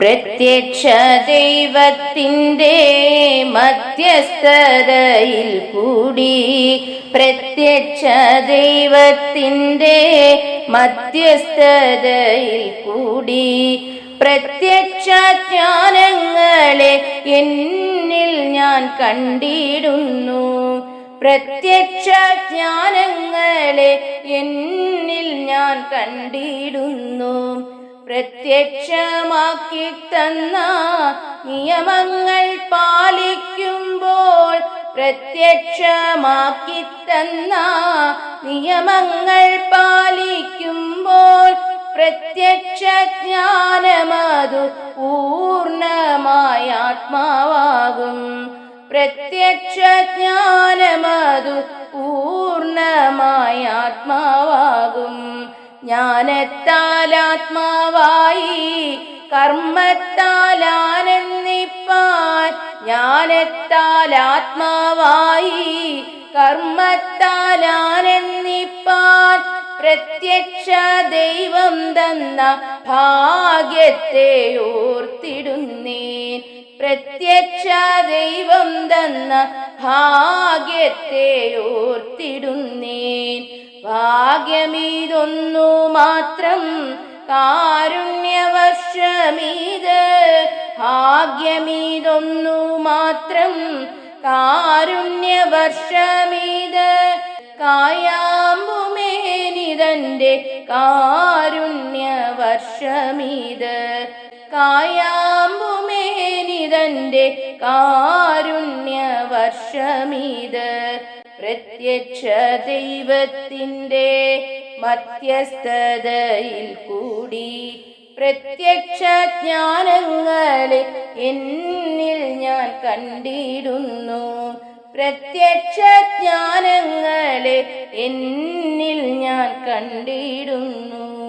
പ്രത്യക്ഷ ദൈവത്തിന്റെ മധ്യസ്ഥതയിൽ കൂടി പ്രത്യക്ഷ ദൈവത്തിന്റെ മധ്യസ്ഥതയിൽ കൂടി പ്രത്യക്ഷ ജ്ഞാനങ്ങളെ എന്നിൽ ഞാൻ കണ്ടിടുന്നു. പ്രത്യക്ഷ ജ്ഞാനങ്ങളെ എന്നിൽ ഞാൻ കണ്ടിടുന്നു. പ്രത്യക്ഷമാക്കി തന്ന നിയമങ്ങൾ പാലിക്കുമ്പോൾ പ്രത്യക്ഷമാക്കി തന്ന നിയമങ്ങൾ പാലിക്കുമ്പോൾ പ്രത്യക്ഷ ജ്ഞാനമതു പൂർണമായ ആത്മാവാകും പ്രത്യക്ഷ ജ്ഞാനമതു പൂർണമായ ആത്മാവാകും ജ്ഞാനത്താൽ ആത്മാവായി കർമ്മത്താൽ ആനന്ദിപ്പാൻ പ്രത്യക്ഷ ദൈവം തന്ന ഭാഗ്യത്തെ ഓർത്തിടുന്നേൻ പ്രത്യക്ഷ ദൈവം തന്ന ഭാഗ്യത്തെ ഓർത്തിടുന്നേൻ ഭാഗ്യമീതൊന്നു മാത്രം കാരുണ്യവർഷമീത് ഭാഗ്യമീതൊന്നു മാത്രം കാരുണ്യവർഷമീത് കായാമ്പുമേനിതന്റെ കാരുണ്യവർഷമീത് കായാമ്പുമേനിതന്റെ കാരുണ്യവർഷമീത് പ്രത്യക്ഷ ദൈവത്തിന്റെ മധ്യസ്ഥതയിൽ കൂടി പ്രത്യക്ഷ ജ്ഞാനങ്ങളെ എന്നിൽ ഞാൻ കണ്ടിടുന്നു. പ്രത്യക്ഷ ജ്ഞാനങ്ങളെ എന്നിൽ ഞാൻ കണ്ടിടുന്നു.